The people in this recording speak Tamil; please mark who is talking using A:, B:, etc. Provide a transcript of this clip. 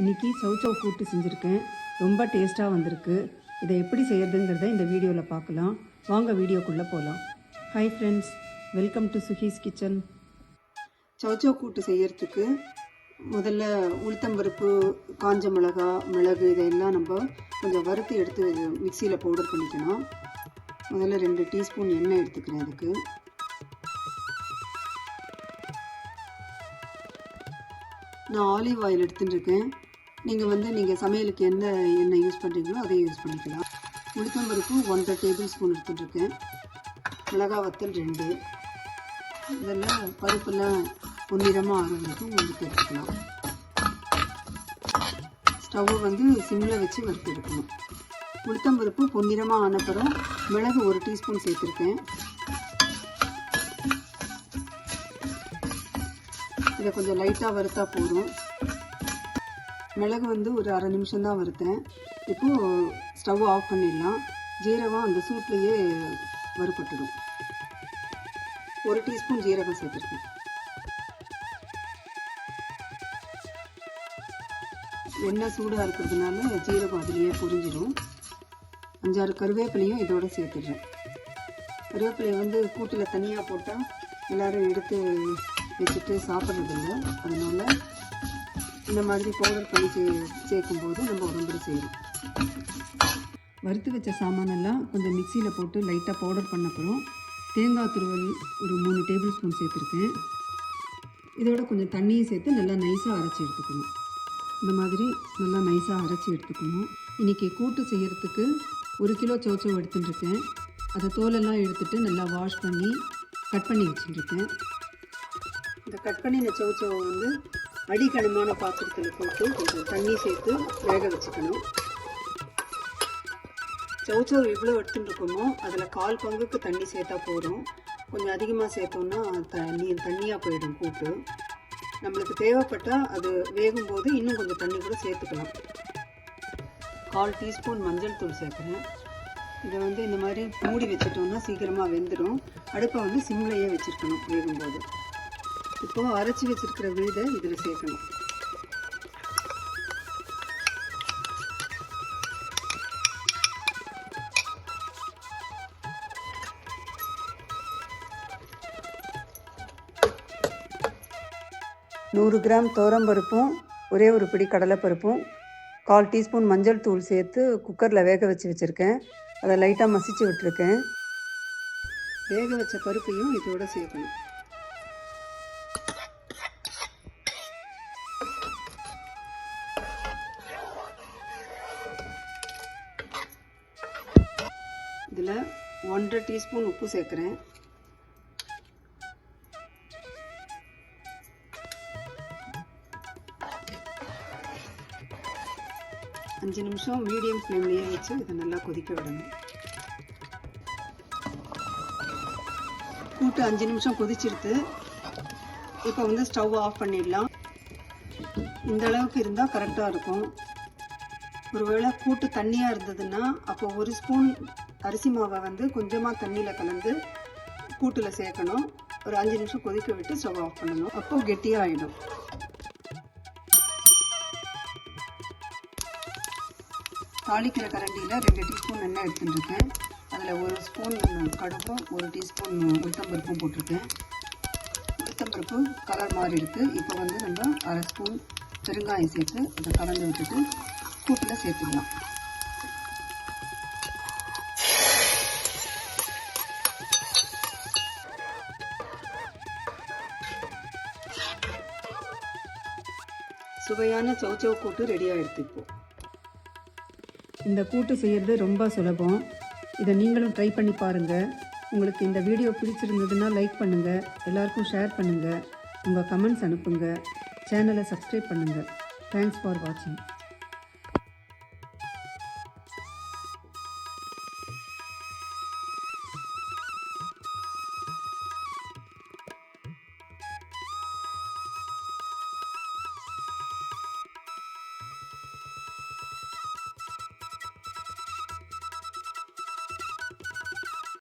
A: இன்றைக்கி சௌச்சௌ கூட்டு செஞ்சுருக்கேன். ரொம்ப டேஸ்ட்டாக வந்திருக்கு. இதை எப்படி செய்கிறதுங்கிறத இந்த வீடியோவில் பார்க்கலாம். வாங்க வீடியோக்குள்ளே போகலாம் hi friends welcome to Suhi's kitchen chow chow கூட்டு செய்கிறதுக்கு முதல்ல உளுத்தம்பருப்பு காஞ்ச மிளகா மிளகு இதையெல்லாம் நம்ம கொஞ்சம் வறுத்து எடுத்து மிக்சியில் பவுடர் பண்ணிக்கணும். முதல்ல ரெண்டு டீஸ்பூன் எண்ணெய் எடுத்துக்கிறேன் அதுக்கு நான் ஆலிவ் ஆயில் எடுத்துட்டு இருக்கேன் நீங்கள் வந்து நீங்கள் சமையலுக்கு எந்த எண்ணெய் யூஸ் பண்ணுறீங்களோ அதை யூஸ் பண்ணிக்கலாம். உளுத்தம்பருப்பு ஒன்றரை டேபிள் ஸ்பூன் எடுத்துட்டு இருக்கேன் மிளகா வத்தல் ரெண்டு. இதெல்லாம் பருப்பெல்லாம் பொன்னிறமாக ஆகிற வரைக்கும் வறுத்து எடுத்துக்கலாம். ஸ்டவ்வை வந்து சிம்மில் வச்சு வறுத்து எடுக்கணும். உளுத்தம்பருப்பு பொன்னிறமாக ஆனப்புறம் மிளகு ஒரு டீஸ்பூன் சேர்த்துருக்கேன். இதை கொஞ்சம் லைட்டாக வறுத்தா போதும். மிளகு வந்து ஒரு அரை நிமிஷம் தான் வறுத்தேன். இப்போது ஸ்டவ் ஆஃப் பண்ணிடலாம். ஜீரகம் அந்த சூட்லேயே வறுப்பட்டுடும் ஒரு டீஸ்பூன் ஜீரகம் சேர்த்துருக்கேன். எண்ணெய் சூடாக இருக்கிறதுனால ஜீரகம் அதுலேயே புரிஞ்சிடும். அஞ்சாறு கருவேப்பிலையும் இதோட சேர்த்துடுறேன். கருவேப்பிலையை வந்து கூட்டில் தனியாக போட்டால் எல்லோரும் எடுத்து வச்சுட்டு சாப்பிட்றதில்ல. அதனால் இந்த மாதிரி பவுடர் பண்ணி சே சேர்க்கும்போது நம்ம உடம்புல செய்யணும் வறுத்து வச்ச சாமானெல்லாம் கொஞ்சம் மிக்சியில் போட்டு லைட்டாக பவுடர் பண்ண அப்புறம் தேங்காய் துருவல் ஒரு மூணு டேபிள் ஸ்பூன் சேர்த்துருக்கேன். இதோட கொஞ்சம் தண்ணியும் சேர்த்து நல்லா நைஸாக அரைச்சி எடுத்துக்கணும். இந்த மாதிரி நல்லா நைஸாக அரைச்சி எடுத்துக்கணும். இன்றைக்கி கூட்டு செய்கிறதுக்கு ஒரு கிலோ சௌச்சவ் எடுத்துட்டுருக்கேன். அதை தோலெல்லாம் எடுத்துகிட்டு நல்லா வாஷ் பண்ணி கட் பண்ணி வச்சுட்டுருக்கேன். இந்த கட் பண்ணின சவுச்சவை வந்து அடிக்கனமான பாத்திரத்தில் போட்டு கொஞ்சம் தண்ணி சேர்த்து வேக வச்சுக்கணும். சௌச்சவ் எவ்வளோ எடுத்துட்டுருக்கோமோ அதில் கால் பங்குக்கு தண்ணி சேர்த்தா போதும். கொஞ்சம் அதிகமாக சேர்த்தோம்னா தண்ணி தண்ணியாக போயிடும் கூட்டு. நம்மளுக்கு தேவைப்பட்டால் அது வேகும்போது இன்னும் கொஞ்சம் தண்ணி கூட சேர்த்துக்கலாம். கால் டீஸ்பூன் மஞ்சள் தூள் சேர்க்குறேன். இதை வந்து இந்த மாதிரி மூடி வச்சிட்டோம்னா சீக்கிரமாக வெந்துடும் அடுப்பை வந்து சிம்லையே வச்சுருக்கணும் வேகும்போது இப்போ அரைச்சி வச்சிருக்கிற விழுதை இதில் சேர்க்கணும். நூறு கிராம் பருப்பும் ஒரே ஒரு பிடி கடலைப்பருப்பும் கால் டீஸ்பூன் மஞ்சள் தூள் சேர்த்து குக்கரில் வேக வச்சு வச்சுருக்கேன். அதை லைட்டாக மசிச்சு விட்டுருக்கேன். வேக வச்ச பருப்பையும் இதோட சேர்க்கணும். இதில் ஒன்றரை டீஸ்பூன் உப்பு சேர்க்குறேன். அஞ்சு நிமிஷம் மீடியம் ஃப்ளேம்லேயே வச்சு இதை நல்லா கொதிக்க விடணும். கூட்டு அஞ்சு நிமிஷம் கொதிச்சிருது இப்போ வந்து ஸ்டவ் ஆஃப் பண்ணிடலாம். இந்த அளவுக்கு இருந்தால் கரெக்டாக இருக்கும். ஒருவேளை கூட்டு தண்ணியாக இருந்ததுன்னா அப்போ ஒரு ஸ்பூன் அரிசி மாவை வந்து கொஞ்சமாக தண்ணியில் கலந்து கூட்டில் சேர்க்கணும். ஒரு அஞ்சு நிமிஷம் கொதிக்க விட்டு ஸ்டவ் ஆஃப் பண்ணணும். அப்போது கெட்டியாக ஆகிடும் தாளிக்கிற கரண்டியில் ரெண்டு டீஸ்பூன் எண்ணெய் எடுத்துட்டுருக்கேன். அதில் ஒரு ஸ்பூன் கடுகும் ஒரு டீஸ்பூன் உளுத்தம்பருப்பும் போட்டிருக்கேன். உளுத்தம்பருப்பு கலர் மாறி இருக்குது இப்போ வந்து நம்ம அரை ஸ்பூன் பெருங்காயம் சேர்த்து அதை கலந்து விட்டுட்டு கூட்டில் சேர்த்துடலாம் சுவையான சௌச்சவ் கூட்டு ரெடியாக எடுத்துப்போம். இந்த கூட்டு செய்கிறது ரொம்ப சுலபம். இதை நீங்களும் ட்ரை பண்ணி பாருங்கள் உங்களுக்கு இந்த வீடியோ பிடிச்சிருந்ததுன்னா லைக் பண்ணுங்கள் எல்லாருக்கும் ஷேர் பண்ணுங்கள் உங்கள் கமெண்ட்ஸ் அனுப்புங்க. சேனலை சப்ஸ்கிரைப் பண்ணுங்கள் தேங்க்ஸ் ஃபார் வாட்சிங்